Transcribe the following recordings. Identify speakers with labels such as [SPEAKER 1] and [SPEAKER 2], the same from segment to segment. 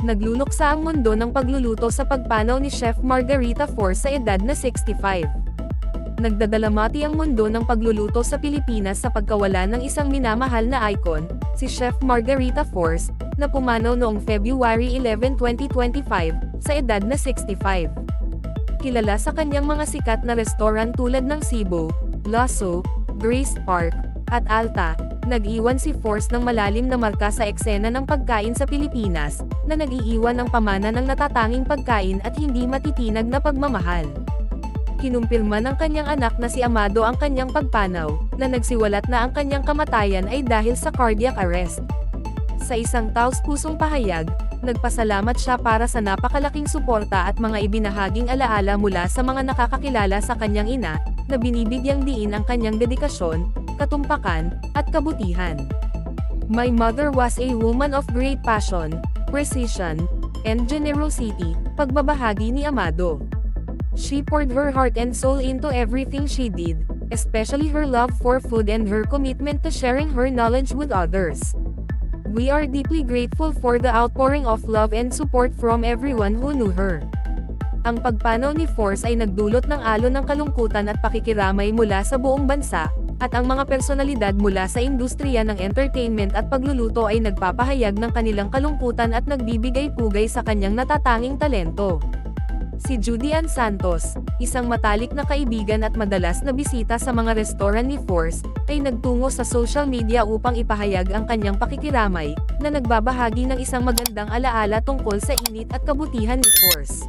[SPEAKER 1] Nagluluksa ang mundo ng pagluluto sa pagpanaw ni Chef Margarita Force sa edad na 65. Nagdadalamati ang mundo ng pagluluto sa Pilipinas sa pagkawala ng isang minamahal na icon, si Chef Margarita Force, na pumanaw noong February 11, 2025, sa edad na 65. Kilala sa kanyang mga sikat na restaurant tulad ng Cebu, Lasso, Grace Park, at Alta, nag-iwan si Force ng malalim na marka sa eksena ng pagkain sa Pilipinas, na nag-iiwan ng pamana ng natatanging pagkain at hindi matitinag na pagmamahal. Kinumpirma ng kanyang anak na si Amado ang kanyang pagpanaw, na nagsiwalat na ang kanyang kamatayan ay dahil sa cardiac arrest. Sa isang taus-pusong pahayag, nagpasalamat siya para sa napakalaking suporta at mga ibinahaging alaala mula sa mga nakakakilala sa kanyang ina, na binibigyang diin ang kanyang dedikasyon, katumpakan, at kabutihan. My mother was a woman of great passion, precision, and generosity, pagbabahagi ni Amado. She poured her heart and soul into everything she did, especially her love for food and her commitment to sharing her knowledge with others. We are deeply grateful for the outpouring of love and support from everyone who knew her. Ang pagpanaw ni Force ay nagdulot ng alon ng kalungkutan at pakikiramay mula sa buong bansa, at ang mga personalidad mula sa industriya ng entertainment at pagluluto ay nagpapahayag ng kanilang kalungkutan at nagbibigay pugay sa kanyang natatanging talento. Si Judy Ann Santos, isang matalik na kaibigan at madalas na bisita sa mga restaurant ni Force, ay nagtungo sa social media upang ipahayag ang kanyang pakikiramay, na nagbabahagi ng isang magandang alaala tungkol sa init at kabutihan ni Force.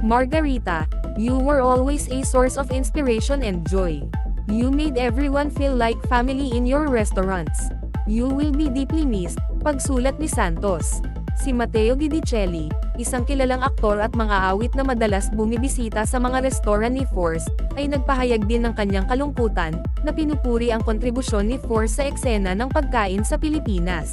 [SPEAKER 1] Margarita, you were always a source of inspiration and joy. You made everyone feel like family in your restaurants. You will be deeply missed, pagsulat ni Santos. Si Matteo Guidicelli, isang kilalang aktor at mga awit na madalas bumibisita sa mga restaurant ni Force, ay nagpahayag din ng kanyang kalungkutan, na pinupuri ang kontribusyon ni Force sa eksena ng pagkain sa Pilipinas.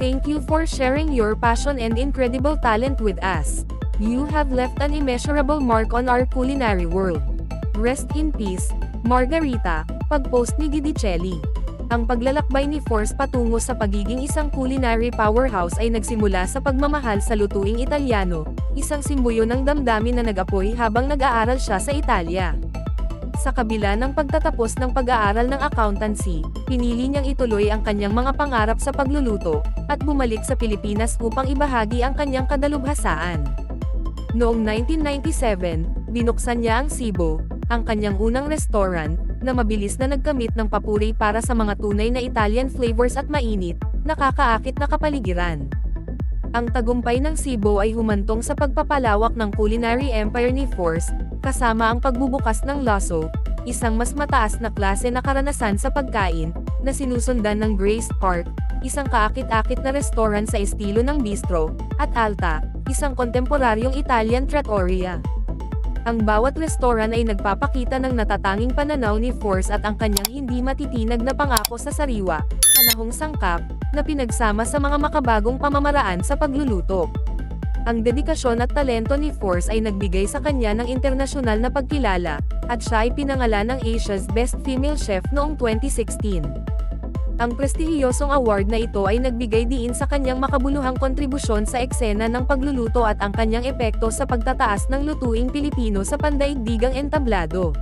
[SPEAKER 1] Thank you for sharing your passion and incredible talent with us. You have left an immeasurable mark on our culinary world. Rest in peace, Margarita, pag-post ni Guidicelli. Ang paglalakbay ni Force patungo sa pagiging isang culinary powerhouse ay nagsimula sa pagmamahal sa lutuing Italiano, isang simbuyo ng damdamin na nag-apoy habang nag-aaral siya sa Italia. Sa kabila ng pagtatapos ng pag-aaral ng accountancy, pinili niyang ituloy ang kanyang mga pangarap sa pagluluto, at bumalik sa Pilipinas upang ibahagi ang kanyang kadalubhasaan. Noong 1997, binuksan niya ang Cebu, ang kanyang unang restaurant, na mabilis na nagkamit ng papuri para sa mga tunay na Italian flavors at mainit, nakakaakit na kapaligiran. Ang tagumpay ng Cebu ay humantong sa pagpapalawak ng culinary empire ni Force, kasama ang pagbubukas ng Lasso, isang mas mataas na klase na karanasan sa pagkain, na sinusundan ng Grace Park, isang kaakit-akit na restaurant sa estilo ng bistro, at Alta, isang kontemporaryong Italian trattoria. Ang bawat restaurant ay nagpapakita ng natatanging pananaw ni Force at ang kanyang hindi matitinag na pangako sa sariwa, panahong sangkap, na pinagsama sa mga makabagong pamamaraan sa pagluluto. Ang dedikasyon at talento ni Force ay nagbigay sa kanya ng internasyonal na pagkilala, at siya ay pinangalan ng Asia's Best Female Chef noong 2016. Ang prestihiyosong award na ito ay nagbigay diin sa kanyang makabuluhang kontribusyon sa eksena ng pagluluto at ang kanyang epekto sa pagtataas ng lutuing Pilipino sa pandaigdigang entablado.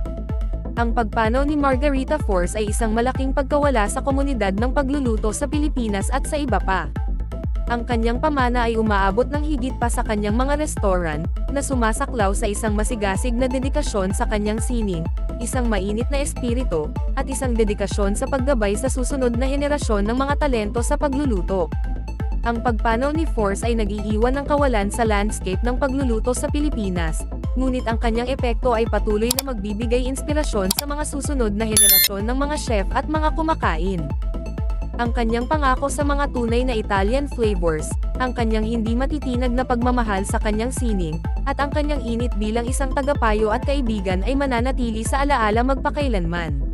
[SPEAKER 1] Ang pagpanaw ni Margarita Force ay isang malaking pagkawala sa komunidad ng pagluluto sa Pilipinas at sa iba pa. Ang kanyang pamana ay umaabot ng higit pa sa kanyang mga restaurant, na sumasaklaw sa isang masigasig na dedikasyon sa kanyang sining, isang mainit na espiritu, at isang dedikasyon sa paggabay sa susunod na henerasyon ng mga talento sa pagluluto. Ang pagpanaw ni Force ay nag-iiwan ng kawalan sa landscape ng pagluluto sa Pilipinas, ngunit ang kanyang epekto ay patuloy na magbibigay inspirasyon sa mga susunod na henerasyon ng mga chef at mga kumakain. Ang kanyang pangako sa mga tunay na Italian flavors, ang kanyang hindi matitinag na pagmamahal sa kanyang sining, at ang kanyang init bilang isang tagapayo at kaibigan ay mananatili sa alaala magpakailanman.